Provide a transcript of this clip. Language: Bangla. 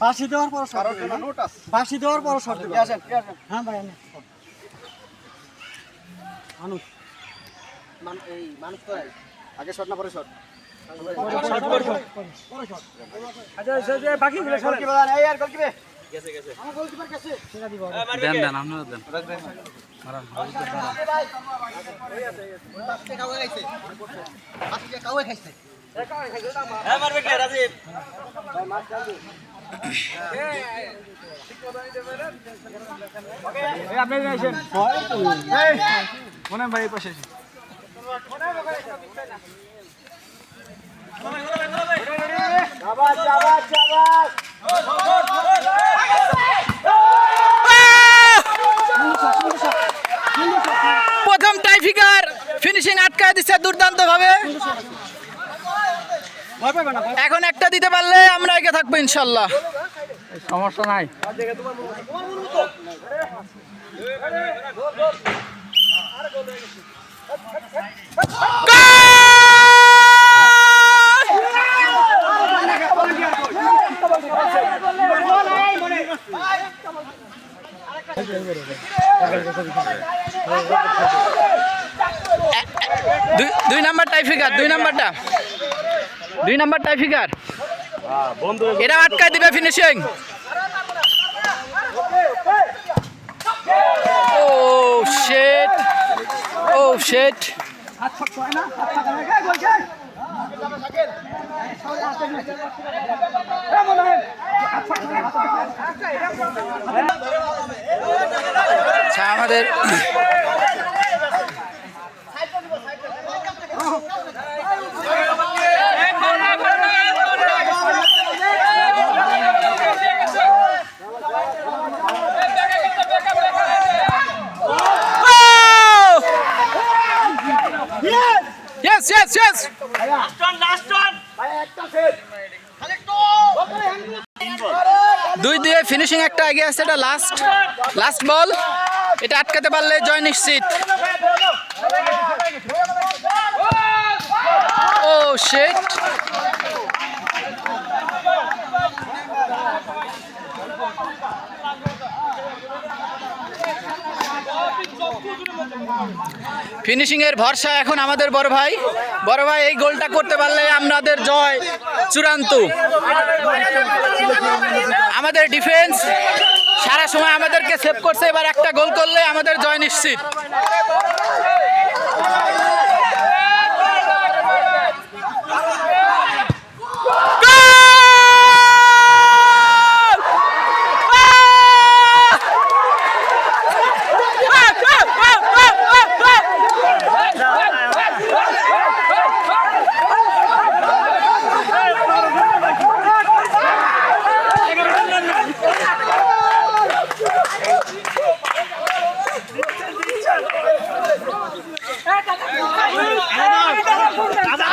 বসে দেওয়ার পর শর্ট বাসি দেওয়ার পর শর্ট হ্যাঁ ভাই মানুষ মানুষ তো আগে শট না পরে শট। দেন দেন আপনারা দেন মনে ভাই পাশে প্রথম টাইফিকার ফিনিশিং আটকায় দিচ্ছে দুর্দান্ত ভাবে এখন একটা দিতে পারলে আমরা এগিয়ে থাকব ইনশাল্লাহ। সমস্যা নাই। দুই- নাম্বার টাইফিকার দুই নাম্বারটা। দুই নাম্বার টাইফিকার এটা আটকায় দিবে ফিনিশিং ও শেট ও শেট আচ্ছা আমাদের Yes, yes, yes. দুই দিয়ে ফিনিশিং একটা আগে আছে এটা লাস্ট লাস্ট বল এটা আটকাতে পারলে জয় নিশ্চিত ও শেট ফিনিশিং এর ভরসা এখন আমাদের বড় ভাই। বড় ভাই, এই গোলটা করতে পারলে আমাদের জয় চূড়ান্ত। আমাদের ডিফেন্স সারা সময় আমাদেরকে সেভ করছে, এবার একটা গোল করলে আমাদের জয় নিশ্চিত। দাদা